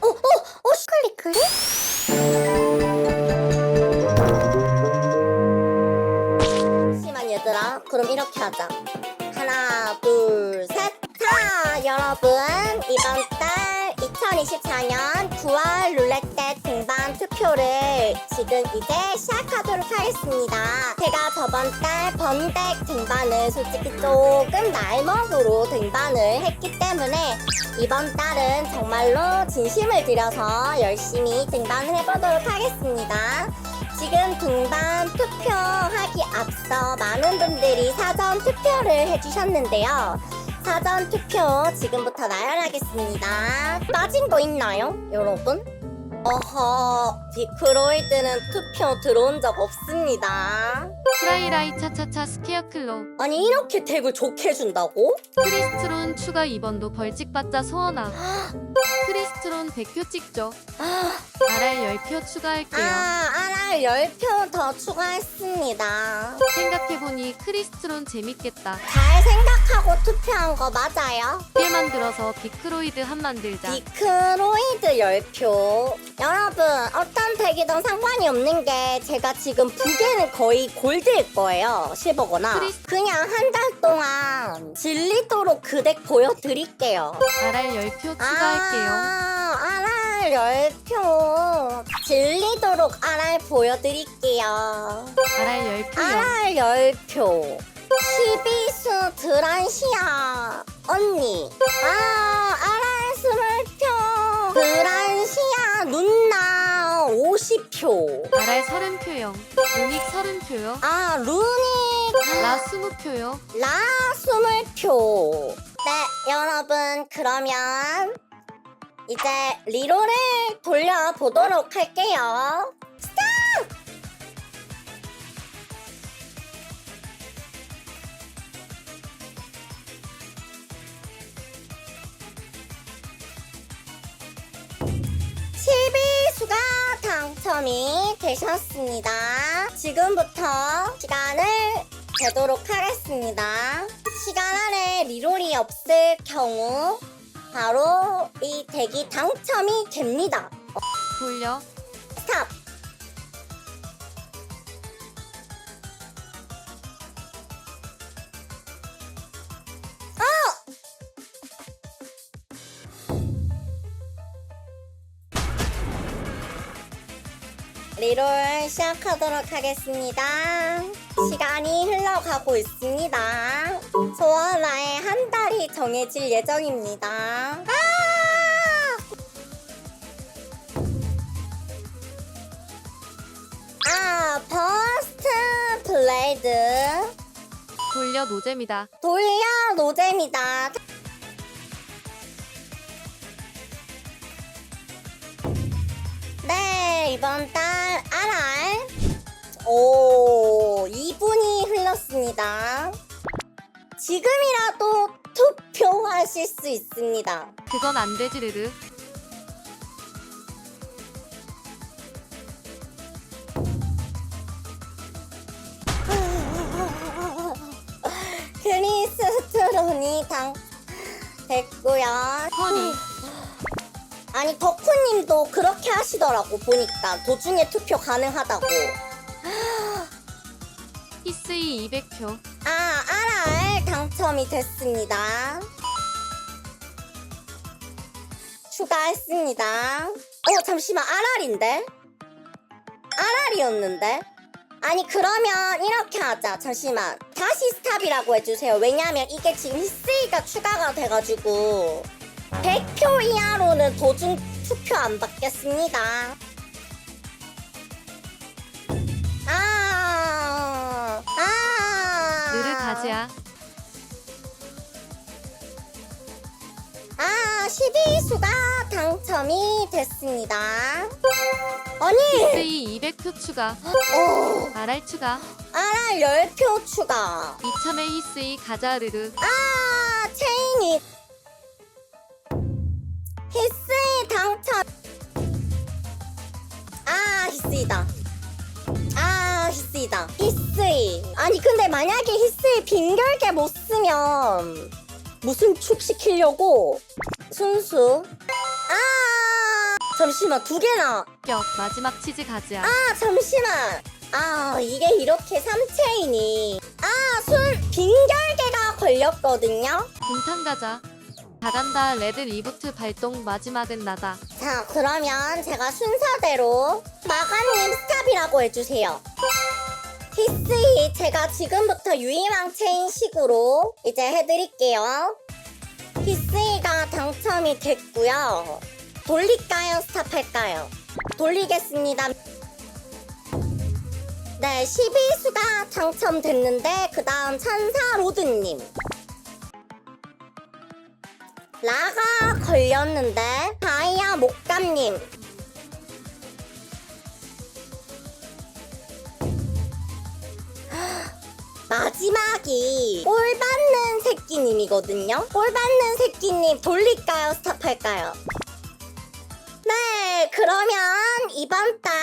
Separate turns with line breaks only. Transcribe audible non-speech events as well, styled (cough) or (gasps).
어, 어, 어, 클릭 클릭? 잠시만 얘들아. 그럼 이렇게 하자. 하나 둘 셋. 자 여러분. 이번 달 2024년 9월 룰렛대 등반 투표를 지금 이제 시작하도록 하겠습니다 저번 달 범덱 등반을 솔직히 조금 날먹으로 등반을 했기 때문에 이번 달은 정말로 진심을 들여서 열심히 등반을 해보도록 하겠습니다. 지금 등반 투표하기 앞서 많은 분들이 사전 투표를 해주셨는데요. 사전 투표 지금부터 나열하겠습니다. 빠진 거 있나요, 여러분? 어허, 디크로이드는 투표 들어온 적 없습니다.
프라이라이 차차차 스퀘어클로
아니, 이렇게 덱을 좋게 해준다고?
크리스트론 추가 2번도 벌칙 받자 소원아 크리스트론 100표 찍죠 (gasps) RR 10표 추가할게요
아, RR 10표 더 추가했습니다.
생각해보니 크리스트론 재밌겠다
잘 생각하고 투표한 거 맞아요?
꽤 만들어서 비크로이드 한 만들자
디크로이드 10표. 여러분, 어떤 덱이든 상관이 없는 게 제가 지금 두 개는 거의 골드일 거예요. 실버거나. 그냥 한 달 동안 질리도록 그 덱 보여드릴게요.
RR 10표 추가할게요
아, 10표. 질리도록 RR 보여드릴게요.
RR 10표요
RR 10표. 12수 드란시아 언니. 아, RR 20표. 드란시아 누나 50표.
RR 30표요 루닉 30표요
아, 루닉
라 20표요
라 20표. 네, 여러분, 그러면 이제 리로를 돌려보도록 할게요. 실비수가 당첨이 되셨습니다. 지금부터 시간을 재도록 하겠습니다. 시간 안에 리롤이 없을 경우 바로 이 덱이 당첨이 됩니다.
돌려
스탑! 리롤 시작하도록 하겠습니다. 시간이 흘러가고 있습니다. 소원아의 한 달이 정해질 예정입니다. 아! 아, 버스트 블레이드.
돌려 노잼이다
돌려 노잼이다. 네, 이번 달 RR. 오, 2분이 흘렀습니다. 지금이라도 투표하실 수 있습니다.
그건 안 되지 르르
크리스트론이 당 됐고요.
허니
아니 덕후님도 그렇게 하시더라고 보니까 도중에 투표 가능하다고.
히스이 200표
아 RR 당첨이 됐습니다. 추가했습니다. 어 잠시만 RR인데? RR이었는데? 아니 그러면 이렇게 하자 잠시만 다시 스탑이라고 해주세요 왜냐면 이게 지금 히스이가 추가가 돼가지고 100표 이하로는 도중 투표 안 받겠습니다
가지야
아, 12수가 당첨이 됐습니다. 아니,
히스이 200표 추가
어,
RR 추가
RR 10표 추가.
이참에 히스이 가자 르르
아, 체인이. 히스이 당첨. 아, 히스이다. 아, 아 히스이다. 히스이. 아니 근데 만약에 히스이 빈결계 못 쓰면 무슨 축 시키려고? 순수? 아! 잠시만 두 개나.
격 마지막 치즈 가즈야.
아 잠시만. 아 이게 이렇게 삼체이니 아순 빈결계가 걸렸거든요?
공탄 가자. 다 간다. 레드 리부트 발동 마지막은 나다.
자 그러면 제가 순서대로 마가님 스탑이라고 해주세요 히스이 제가 지금부터 유희망 체인 식으로 이제 해드릴게요. 히스이가 당첨이 됐고요. 돌릴까요? 스탑할까요? 돌리겠습니다. 네 12수가 당첨됐는데 그 다음 천사 로드님. 라가 걸렸는데 다이아 목감님 마지막이 볼 받는 새끼님이거든요. 볼 받는 새끼님 돌릴까요? 스탑할까요? 네 그러면 이번 달